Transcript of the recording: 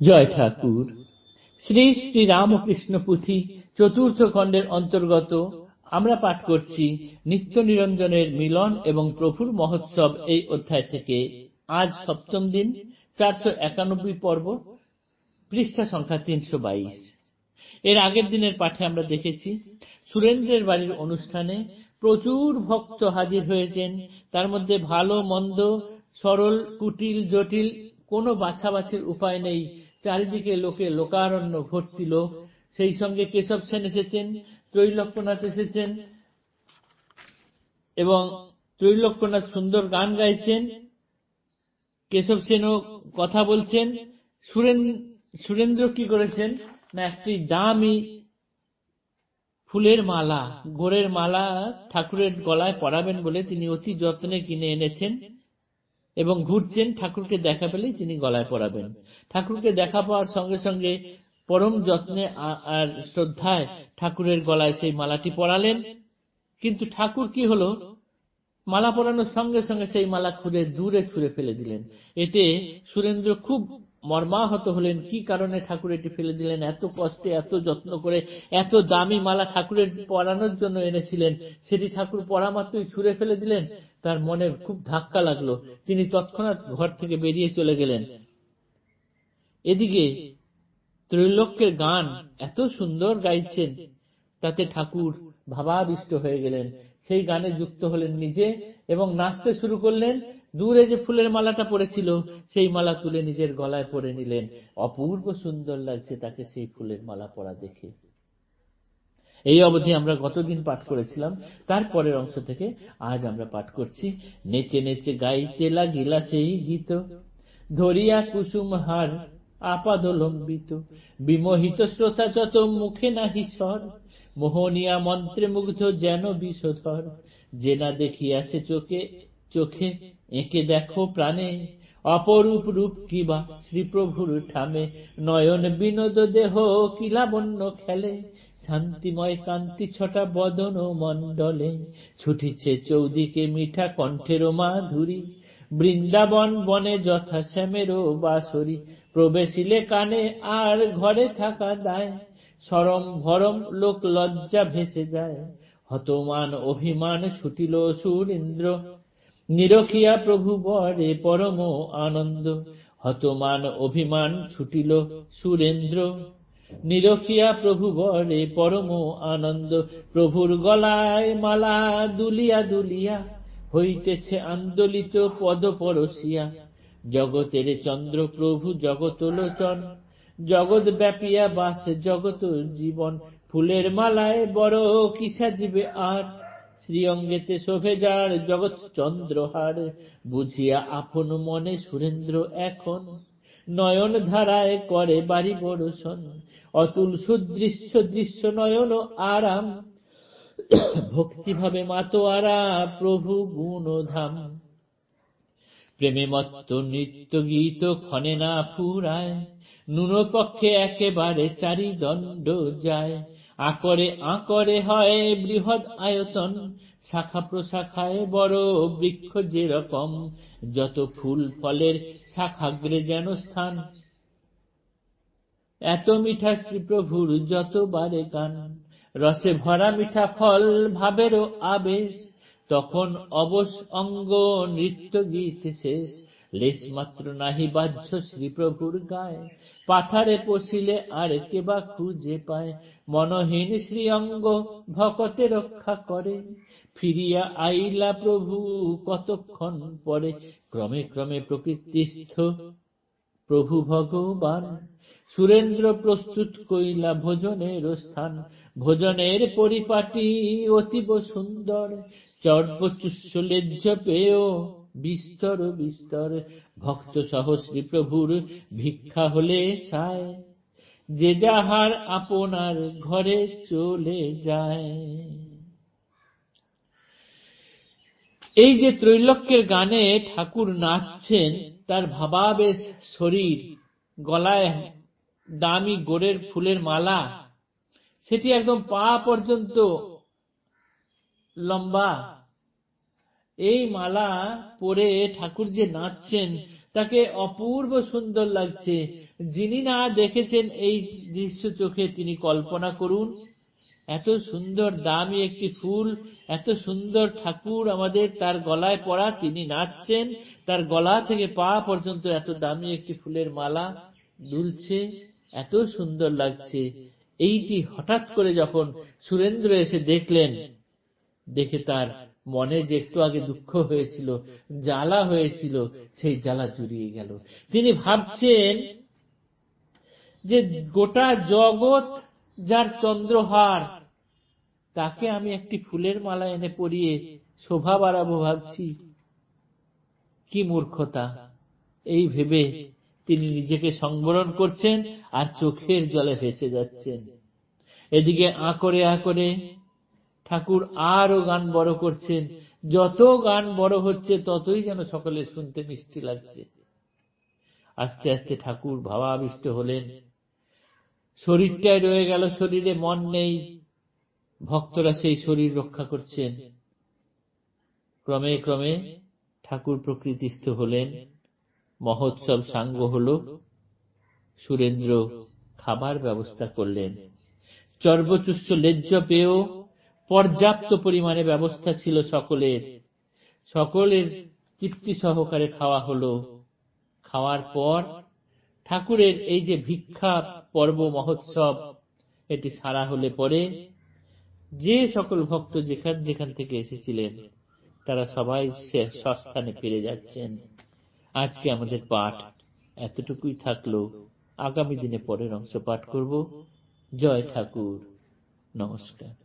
জয় ঠাকুর। শ্রী শ্রী রামকৃষ্ণ পুঁথি চতুর্থ খণ্ডের অন্তর্গত আমরা পাঠ করছি নিত্য নিরঞ্জনের মিলন এবং প্রভুর মহোৎসব এই অধ্যায় থেকে। আজ সপ্তম দিন, চারশো একানব্বই পর্ব, পৃষ্ঠা সংখ্যা তিনশো বাইশ। এর আগের দিনের পাঠে আমরা দেখেছি, সুরেন্দ্রের বাড়ির অনুষ্ঠানে প্রচুর ভক্ত হাজির হয়েছেন। তার মধ্যে ভালো, মন্দ, সরল, কুটিল, জটিল কোনো বাছাবাছির উপায় নেই। চারিদিকে লোকে লোকারণ্য ভর্তি লোক সেই সঙ্গে কেশব সেন এসেছেন, ত্রৈলক্যনাথ এসেছেন এবং ত্রৈলক্যনাথ সুন্দর গান গাইছেন। কেশব সেনও কথা বলছেন। সুরেন্দ্র কি করেছেন? না, একটি দামি ফুলের মালা গোড়ের মালা ঠাকুরের গলায় পরাবেন বলে তিনি অতি যত্নে কিনে এনেছেন। এবং ঘুরছেন ঠাকুরকে দেখা পেলেই তিনি গলায় পরাবেন। ঠাকুরকে দেখা পাওয়ার সঙ্গে সঙ্গে পরম যত্নে আর শ্রদ্ধায় ঠাকুরের গলায় সেই মালাটি পরালেন। কিন্তু ঠাকুর কি হলো? মালা পরানোর সঙ্গে সঙ্গে সেই মালা খুঁড়ে দূরে ছুঁড়ে ফেলে দিলেন। এতে সুরেন্দ্র খুব মর্মাহত হলেন, কি কারণে ঠাকুর এটি ফেলে দিলেন? এত কষ্টে, এত যত্ন করে, এত দামি মালা ঠাকুরের পরানোর জন্য এনেছিলেন, সেটি ঠাকুর পরা মাত্রই ছুঁড়ে ফেলে দিলেন? তার মনে খুব ধাক্কা লাগল। তিনি তৎক্ষণাৎ ঘর থেকে বেরিয়ে চলে গেলেন। এদিকে ত্রৈলোক্যের গান এত সুন্দর গাইছেন, তাতে ঠাকুর ভাবাবিষ্ট হয়ে গেলেন। সেই গানে যুক্ত হলেন নিজে এবং নাচতে শুরু করলেন। দূরে যে ফুলের মালাটা পড়েছিল, সেই মালা তুলে নিজের গলায় পরে নিলেন। অপূর্ব সুন্দর লাগছে তাকে সেই ফুলের মালা পরা দেখে। এই অবধি আমরা গতদিন পাঠ করেছিলাম। তারপরের অংশ থেকে আজ আমরা পাঠ করছি, নেচে নেচে গাইতে লাগিলা সেই গীত, ধরিয়া কুসুম হার আপাদলম্বিত, বিমোহিত শ্রোতা যত মুখে নাহি স্বর, মোহনিয়া মন্ত্রে মুগ্ধ যেন বিষধর যে না দেখিয়াছে চোখে চোখে এঁকে দেখো প্রাণে, অপরূপ রূপ কিবা শ্রীপ্রভুর ঠামে, নয়ন বিনোদ দেহ কিলাবন্য খেলে শান্তিময় কান্তি ছটা বদন মণ্ডলে। ছুটিছে চৌদিকে মিঠা কণ্ঠের মাধুরী। বৃন্দাবন বনে যথা শ্যামেরও বাসরি প্রবেশিলে কানে আর ঘরে থাকা দায়। সরম ভরম লোক লজ্জা ভেসে যায়। হতমান অভিমান ছুটিল সুরেন্দ্র। নিরখিয়া প্রভু বরে পরম আনন্দ। হতমান অভিমান ছুটিল সুরেন্দ্র। নিরখিয়া প্রভু বরে পরম আনন্দ। প্রভুর গলায় মালা দুলিয়া দুলিয়া, হইতেছে আন্দোলিত পদ পরশিয়া। জগতের চন্দ্র প্রভু জগত লোচন, জগৎ ব্যাপিয়া বাস জগত জীবন। ফুলের মালায় বড় কিসা জীবে আর? শ্রীঅঙ্গেতে শোভে যার জগৎ চন্দ্রহার। বুঝিয়া আপন মনে সুরেন্দ্র এখন নয়ন ধারায় করে বাড়ি বড়শন অতুল সুদৃশ্য দৃশ্য নয়ন আরাম। ভক্তিভাবে মাতোয়ারা প্রভু গুণধাম। প্রেমে মত্ত নৃত্য গীত ক্ষণে না ফুরায়। নুন পক্ষে একেবারে চারি দণ্ড যায়। আকরে আকরে হয় বৃহৎ আয়তন, শাখা প্রশাখায় বড় বৃক্ষ যেরকম যত ফুল ফলের শাখাগ্রে যেন স্থান। এত মিঠা শ্রীপ্রভুর যতবারে গান, রসে ভরা মিঠা ফল ভাবেরও আবেশ, তখন অবশ অঙ্গ নৃত্য গীত শেষ লেশ মাত্র নাহি বাহ্য শ্রীপ্রভুর গায়। পাথারে পশিলে আর কেবা খুঁজে পায়। মনহীন শ্রী অঙ্গ ভকতে রক্ষা করে। ফিরিয়া আইলা প্রভু কতক্ষণ পরে। ক্রমে ক্রমে প্রকৃতিস্থ প্রভু ভগবান। সুরেন্দ্র প্রস্তুত কইলা ভোজনের স্থান। ভোজনের পরিপাটি অতীব সুন্দর। চর্বচুষ্য লেজ্জ পেয় বিস্তর বিস্তর। ভক্ত সহ শ্রীপ্রভুর ভিক্ষা হলে সায় যে যাহার আপনার ঘরে চলে যায়। এই যে ত্রৈলক্যের গানে ঠাকুর নাচছেন, তার ভাবাবেশ শরীর, গলায় দামি গোড়ের ফুলের মালা, সেটি একদম পা পর্যন্ত লম্বা। এই মালা পরে ঠাকুর যে নাচছেন, তাকে অপূর্ব সুন্দর লাগছে। যিনি না দেখেছেন এই দৃশ্য চোখে, তিনি কল্পনা করুন, এত সুন্দর দামি একটি ফুল, এত সুন্দর ঠাকুর আমাদের তার গলায় পড়া তিনি নাচছেন, তার গলা থেকে পা পর্যন্ত এত দামি একটি ফুলের মালা দুলছে, এত সুন্দর লাগছে। এইটি হঠাৎ করে যখন সুরেন্দ্র এসে দেখলেন, দেখে তার মনে যে একটু আগে দুঃখ হয়েছিল, জ্বালা হয়েছিল, সেই জ্বালা জুড়িয়ে গেল। তিনি ভাবছেন যে গোটা জগৎ যার চন্দ্রহার, তাকে আমি একটি ফুলের মালা এনে পরিয়ে শোভা বাড়াবো ভাবছি। কি মূর্খতা! এই ভেবে তিনি নিজেকে সংবরণ করছেন আর চোখের জলে ভেসে যাচ্ছেন। এদিকে আঁকড়ে আঁকড়ে ঠাকুর আরও গান বড় করছেন। যত গান বড় হচ্ছে, ততই যেন সকলে শুনতে মিষ্টি লাগছে। আস্তে আস্তে ঠাকুর ভাবাবিষ্ট হলেন। শরীরটাই রয়ে গেল, শরীরে মন নেই। ভক্তরা সেই শরীর রক্ষা করছেন। ক্রমে ক্রমে ঠাকুর প্রকৃতিস্থ হলেন। মহোৎসব সাঙ্গ হল। সুরেন্দ্র খাবার ব্যবস্থা করলেন। চর্বচুষ্য লেজ্জ পেয়েও পর্যাপ্ত পরিমাণে ব্যবস্থা ছিল সকলের। সকলের তৃপ্তি সহকারে খাওয়া হলো। খাওয়ার পর ঠাকুরের এই যে ভিক্ষা পর্ব মহোৎসব, এটি সারা হলে পরে যে সকল ভক্ত যেখান যেখান থেকে এসেছিলেন, তারা সবাই সস্থানে ফিরে যাচ্ছেন। আজকে আমাদের পাঠ এতটুকুই থাকল। আগামী দিনে পরের অংশ পাঠ করব। জয় ঠাকুর। নমস্কার।